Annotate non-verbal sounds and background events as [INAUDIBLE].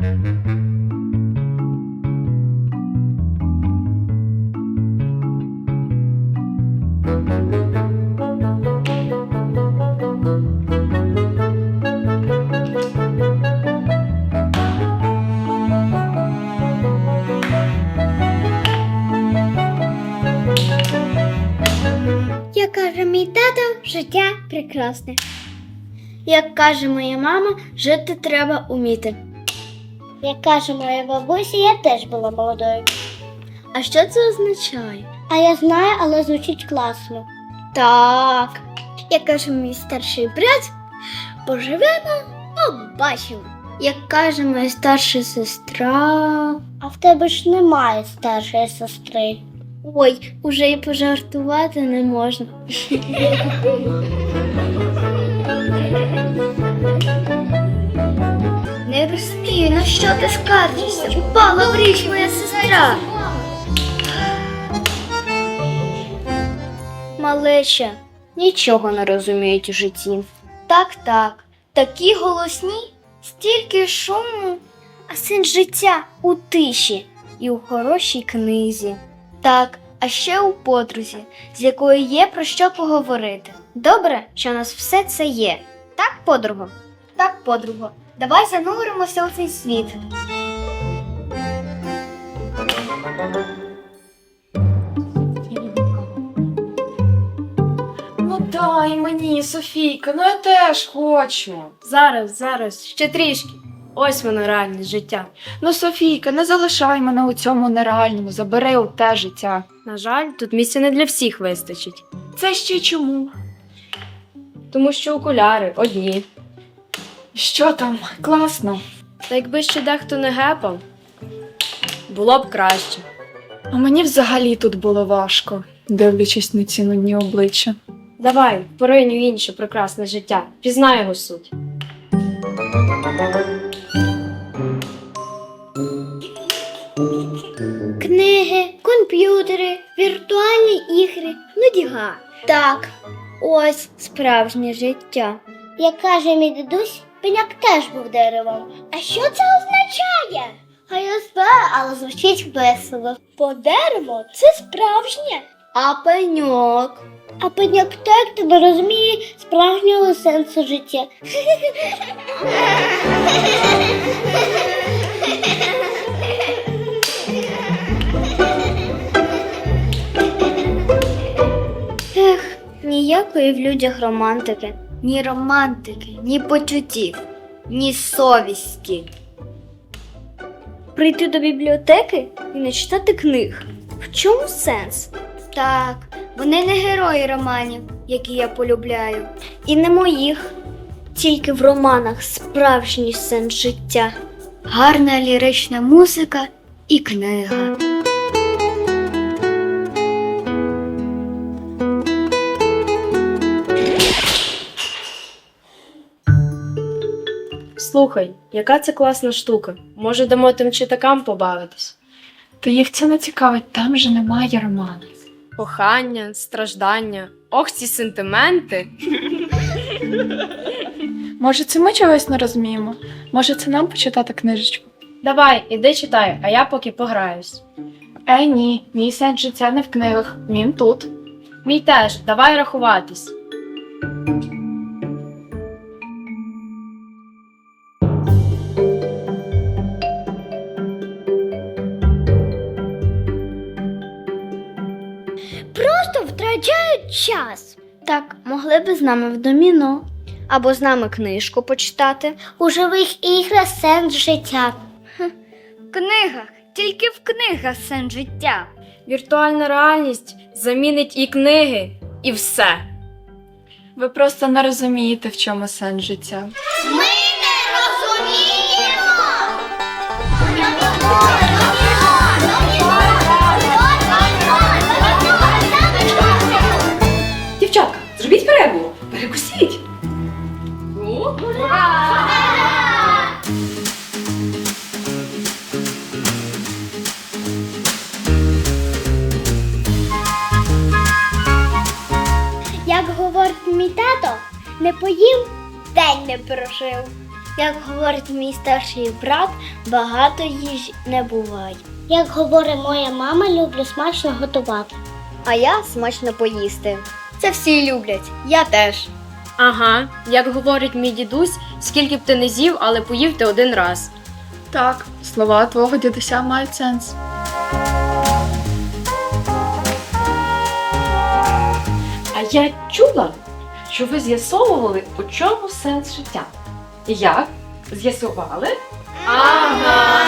Як каже мій тато, життя прекрасне. Як каже моя мама, жити треба уміти. Як каже моя бабуся, я теж була молодою. А що це означає? А я знаю, але звучить класно. Так. Як каже мій старший брат, поживемо, побачимо. Як каже моя старша сестра. А в тебе ж немає старшої сестри. Ой, уже і пожартувати не можна. [LAUGHS] На що ти скаржишся? Упала в річ моя сестра. Малеча, нічого не розуміють у житті. Так, так, такі голосні, стільки шуму, а сенс життя у тиші і у хорошій книзі. Так, а ще у подрузі, з якою є про що поговорити. Добре, що у нас все це є. Так, подруго? Так, подруго. Давай зануримося у цей світ. Ну дай мені, Софійка, ну я теж хочу. Зараз, зараз, ще трішки. Ось воно реальне життя. Ну, Софійка, не залишай мене у цьому нереальному, забери у те життя. На жаль, тут місця не для всіх вистачить. Це ще чому? Тому що окуляри одні. Що там? Класно. Та якби ще дехто не гепав, було б краще. А мені взагалі тут було важко, дивлячись на ці нудні обличчя. Давай, поринь інше прекрасне життя. Пізнай його суть. Книги, комп'ютери, віртуальні ігри, нудіга. Так, ось справжнє життя. Як каже мій дідусь, пеняк теж був деревом. А що це означає? А я знаю, але звучить весело. Бо дерево це справжнє. А пеньок? А пеньок так тебе розуміє справжнього сенсу життя. Ех, ніякої в людях романтики, ні романтики, ні почуттів, ні совісті. Прийти до бібліотеки і не читати книг. В чому сенс? Так, вони не герої романів, які я полюбляю, і не моїх. Тільки в романах справжній сенс життя, гарна лірична музика і книга. Слухай, яка це класна штука. Може, дамо тим читакам побавитись? Та їх це не цікавить, там же немає романів. Кохання, страждання, ох, ці сентименти. [LAUGHS] Може, це ми чогось не розуміємо? Може, це нам почитати книжечку? Давай, іди читай, а я поки пограюсь. Е, ні, мій сенс життя не в книгах, він тут. Мій теж, давай рахуватись. Втрачають час. Так, могли би з нами в доміно. Або з нами книжку почитати. У живих іграх сенс життя. В книгах, тільки в книгах сенс життя. Віртуальна реальність замінить і книги, і все. Ви просто не розумієте, в чому сенс життя. Ми не розуміємо. Перекусіть. Як говорить мій тато, не поїв, день не прожив. Як говорить мій старший брат, багато їжі не буває. Як говорить моя мама, люблю смачно готувати. А я смачно поїсти. Це всі люблять, я теж. Ага, як говорить мій дідусь, скільки б ти не з'їв, але поїв ти один раз. Так, слова твого дідуся мають сенс. А я чула, що ви з'ясовували, у чому сенс життя. І як? З'ясували? Ага.